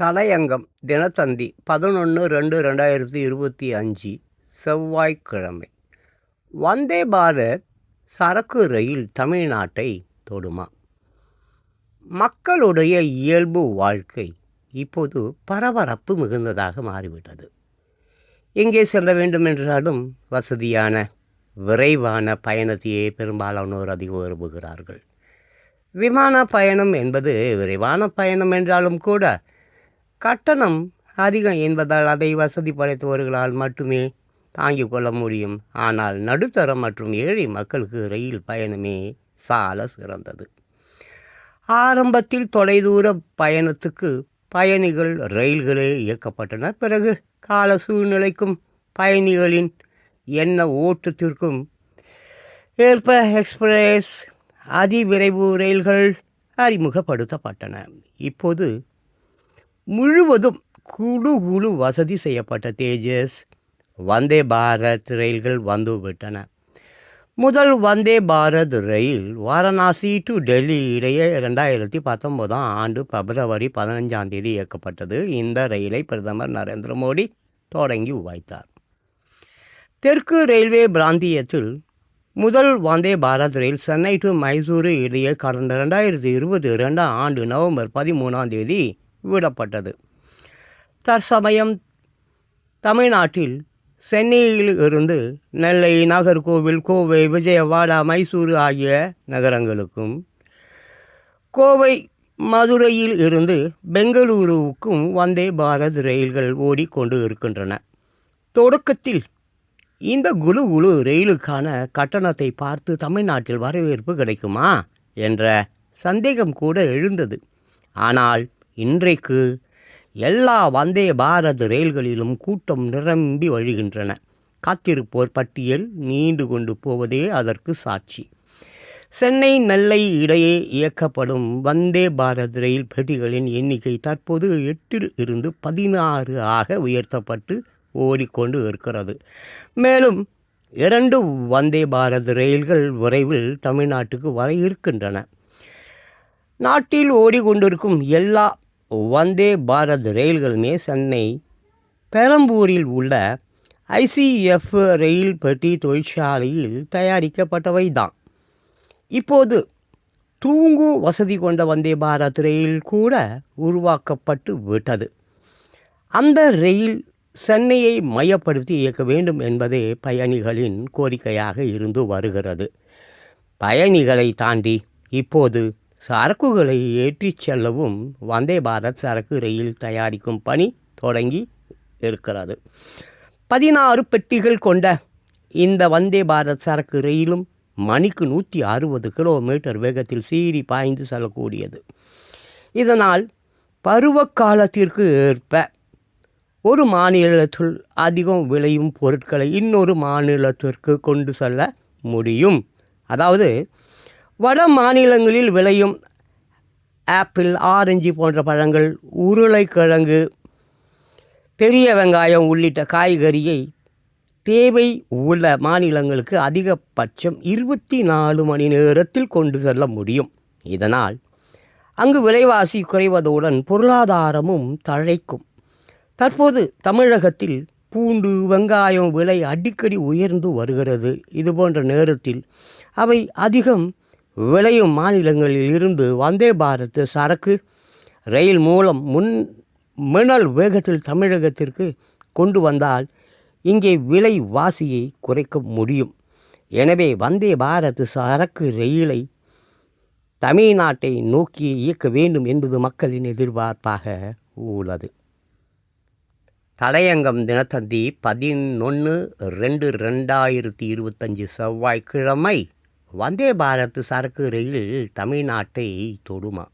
தலையங்கம் தினத்தந்தி பதினொன்று ரெண்டு ரெண்டாயிரத்தி இருபத்தி அஞ்சு செவ்வாய்க்கிழமை. வந்தே பாரத் சரக்கு ரயில் தமிழ்நாட்டை தொடுமா? மக்களுடைய இயல்பு வாழ்க்கை இப்போது பரபரப்பு மிகுந்ததாக மாறிவிட்டது. எங்கே செல்ல வேண்டும் என்றாலும் வசதியான விரைவான பயணத்தையே பெரும்பாலானோர் அதிகம் விரும்புகிறார்கள். விமான பயணம் என்பது விரைவான பயணம் என்றாலும் கூட கட்டணம் அதிகம் என்பதால் அதை வசதி படைத்தவர்களால் மட்டுமே தாங்கிக் கொள்ள முடியும். ஆனால் நடுத்தரம் மற்றும் ஏழை மக்களுக்கு ரயில் பயணமே சால சிறந்தது. ஆரம்பத்தில் தொலைதூர பயணத்துக்கு பயணிகள் ரயில்களே இயக்கப்பட்டன. பிறகு கால சூழ்நிலைக்கும் பயணிகளின் எண்ண ஓட்டத்திற்கும் ஏற்ப எக்ஸ்பிரஸ் அதிவிரைவு ரயில்கள் அறிமுகப்படுத்தப்பட்டன. இப்போது முழுவதும் குழு குழு வசதி செய்யப்பட்ட தேஜஸ் வந்தே பாரத் ரயில்கள் வந்துவிட்டன முதல் வந்தே பாரத் ரயில் வாரணாசி டு டெல்லி இடையே ரெண்டாயிரத்தி பத்தொன்பதாம் ஆண்டு பிப்ரவரி பதினஞ்சாம் தேதி இயக்கப்பட்டது. இந்த ரயிலை பிரதமர் நரேந்திர மோடி தொடங்கி வைத்தார். தெற்கு ரயில்வே பிராந்தியத்தில் முதல் வந்தே பாரத் ரயில் சென்னை டு மைசூரு இடையே கடந்த ரெண்டாயிரத்தி இருபத்தி ரெண்டாம் ஆண்டு நவம்பர் பதிமூணாம் தேதி விடப்பட்டது. தற்சமயம் தமிழ்நாட்டில் சென்னையில் இருந்து நெல்லை நாகர்கோவில் கோவை விஜயவாடா மைசூரு ஆகிய நகரங்களுக்கும் கோவை மதுரையில் இருந்து பெங்களூருவுக்கும் வந்தே பாரத் ரயில்கள் ஓடிக்கொண்டு இருக்கின்றன. தொடக்கத்தில் இந்த குழு குழு ரயிலுக்கான கட்டணத்தை பார்த்து தமிழ்நாட்டில் வரவேற்பு கிடைக்குமா? என்ற சந்தேகம் கூட எழுந்தது. ஆனால் இன்றைக்கு எல்லா வந்தே பாரத் ரயில்களிலும் கூட்டம் நிரம்பி வழிகின்றன. காத்திருப்போர் பட்டியல் நீண்டு கொண்டு போவதே அதற்கு சாட்சி. சென்னை நெல்லை இடையே இயக்கப்படும் வந்தே பாரத் ரயில் பெட்டிகளின் எண்ணிக்கை தற்போது எட்டில் இருந்து பதினாறு ஆக உயர்த்தப்பட்டு ஓடிக்கொண்டு இருக்கிறது. மேலும் இரண்டு வந்தே பாரத் ரயில்கள் விரைவில் தமிழ்நாட்டுக்கு வர இருக்கின்றன. நாட்டில் ஓடிக்கொண்டிருக்கும் எல்லா வந்தே பாரத் ரயில்களுமே சென்னை பெரம்பூரில் உள்ள ஐசிஎஃப் ரயில் பெட்டி தொழிற்சாலையில் தயாரிக்கப்பட்டவை தான் இப்போது தூங்கு வசதி கொண்ட வந்தே பாரத் ரயில் கூட உருவாக்கப்பட்டு விட்டது. அந்த ரயில் சென்னையை மையப்படுத்தி இயக்க வேண்டும் என்பதே பயணிகளின் கோரிக்கையாக இருந்து வருகிறது. பயணிகளை தாண்டி இப்போது சரக்குகளை ஏற்றிச் செல்லவும் வந்தே பாரத் சரக்கு ரயில் தயாரிக்கும் பணி தொடங்கி இருக்கிறது. பதினாறு பெட்டிகள் கொண்ட இந்த வந்தே பாரத் சரக்கு ரயிலும் மணிக்கு நூற்றி அறுபது கிலோமீட்டர் வேகத்தில் சீறி பாய்ந்து செல்லக்கூடியது. இதனால் பருவகாலத்திற்கு ஏற்ப ஒரு மாநிலத்தில் அதிகம் விளையும் பொருட்களை இன்னொரு மாநிலத்திற்கு கொண்டு செல்ல முடியும். அதாவது வட மாநிலங்களில் விளையும் ஆப்பிள் ஆரஞ்சு போன்ற பழங்கள் உருளைக்கிழங்கு பெரிய வெங்காயம் உள்ளிட்ட காய்கறியை தேவை உள்ள மாநிலங்களுக்கு அதிகபட்சம் இருபத்தி நாலு மணி நேரத்தில் கொண்டு செல்ல முடியும். இதனால் அங்கு விலைவாசி குறைவதுடன் பொருளாதாரமும் தழைக்கும். தற்போது தமிழகத்தில் பூண்டு வெங்காயம் விலை அடிக்கடி உயர்ந்து வருகிறது. இதுபோன்ற நேரத்தில் அவை அதிகம் விளையும் மாநிலங்களில் இருந்து வந்தே பாரத் சரக்கு ரயில் மூலம் முன் மின்னல் வேகத்தில் தமிழகத்திற்கு கொண்டு வந்தால் இங்கே விலை வாசியை குறைக்க முடியும். எனவே வந்தே பாரத் சரக்கு ரயிலை தமிழ்நாட்டை நோக்கி இயக்க வேண்டும் என்பது மக்களின் எதிர்பார்ப்பாக உள்ளது. தலையங்கம் தினத்தந்தி பதினொன்று ரெண்டு ரெண்டாயிரத்தி இருபத்தஞ்சி செவ்வாய்க்கிழமை வந்தே பாரத் சரக்கு ரயில் தமிழ்நாட்டை தொடுமா?